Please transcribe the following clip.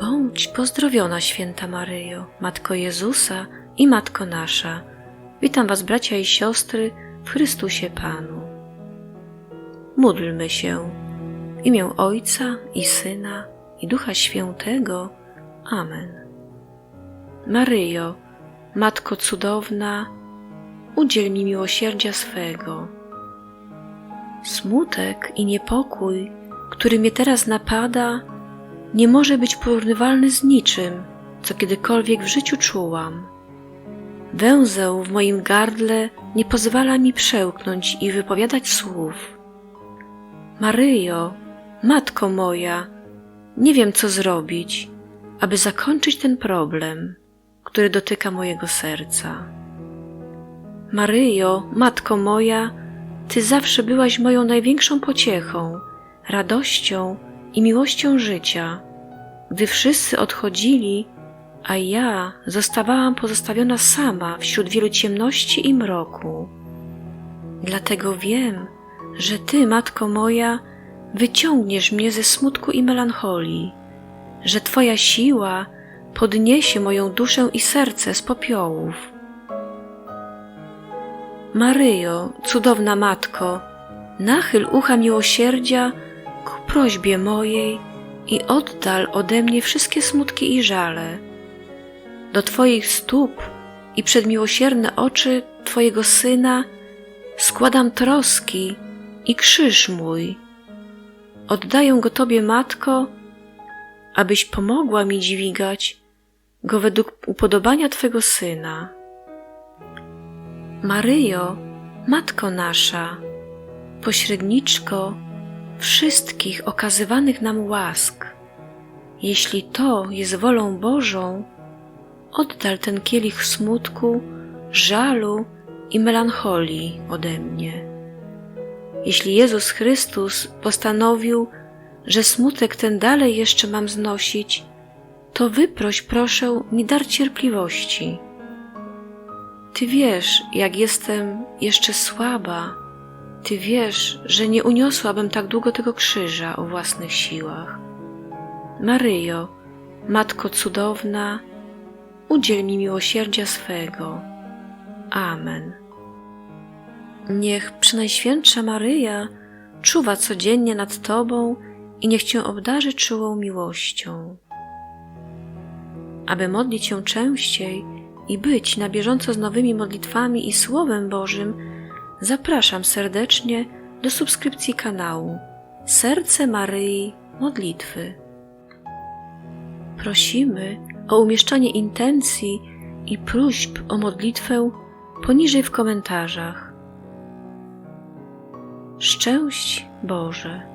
Bądź pozdrowiona, święta Maryjo, Matko Jezusa i Matko nasza. Witam Was, bracia i siostry, w Chrystusie Panu. Módlmy się w imię Ojca i Syna i Ducha Świętego. Amen. Maryjo, Matko cudowna, udziel mi miłosierdzia swego. Smutek i niepokój, który mnie teraz napada, nie może być porównywalny z niczym, co kiedykolwiek w życiu czułam. Węzeł w moim gardle nie pozwala mi przełknąć i wypowiadać słów. Maryjo, matko moja, nie wiem co zrobić, aby zakończyć ten problem, który dotyka mojego serca. Maryjo, matko moja, Ty zawsze byłaś moją największą pociechą, radością i miłością życia. Gdy wszyscy odchodzili, a ja zostawałam pozostawiona sama wśród wielu ciemności i mroku. Dlatego wiem, że Ty, Matko moja, wyciągniesz mnie ze smutku i melancholii, że Twoja siła podniesie moją duszę i serce z popiołów. Maryjo, cudowna Matko, nachyl ucha miłosierdzia prośbie mojej i oddal ode mnie wszystkie smutki i żale. Do Twoich stóp i przed miłosierne oczy Twojego Syna składam troski i krzyż mój. Oddaję go Tobie, Matko, abyś pomogła mi dźwigać go według upodobania Twego Syna. Maryjo, Matko nasza, pośredniczko wszystkich okazywanych nam łask, jeśli to jest wolą Bożą, oddal ten kielich smutku, żalu i melancholii ode mnie. Jeśli Jezus Chrystus postanowił, że smutek ten dalej jeszcze mam znosić, to wyproś proszę mi dar cierpliwości. Ty wiesz, jak jestem jeszcze słaba. Ty wiesz, że nie uniosłabym tak długo tego krzyża o własnych siłach. Maryjo, Matko cudowna, udziel mi miłosierdzia swego. Amen. Niech Przenajświętsza Maryja czuwa codziennie nad Tobą i niech Cię obdarzy czułą miłością. Aby modlić się częściej i być na bieżąco z nowymi modlitwami i Słowem Bożym, zapraszam serdecznie do subskrypcji kanału Serce Maryi Modlitwy. Prosimy o umieszczanie intencji i próśb o modlitwę poniżej w komentarzach. Szczęść Boże!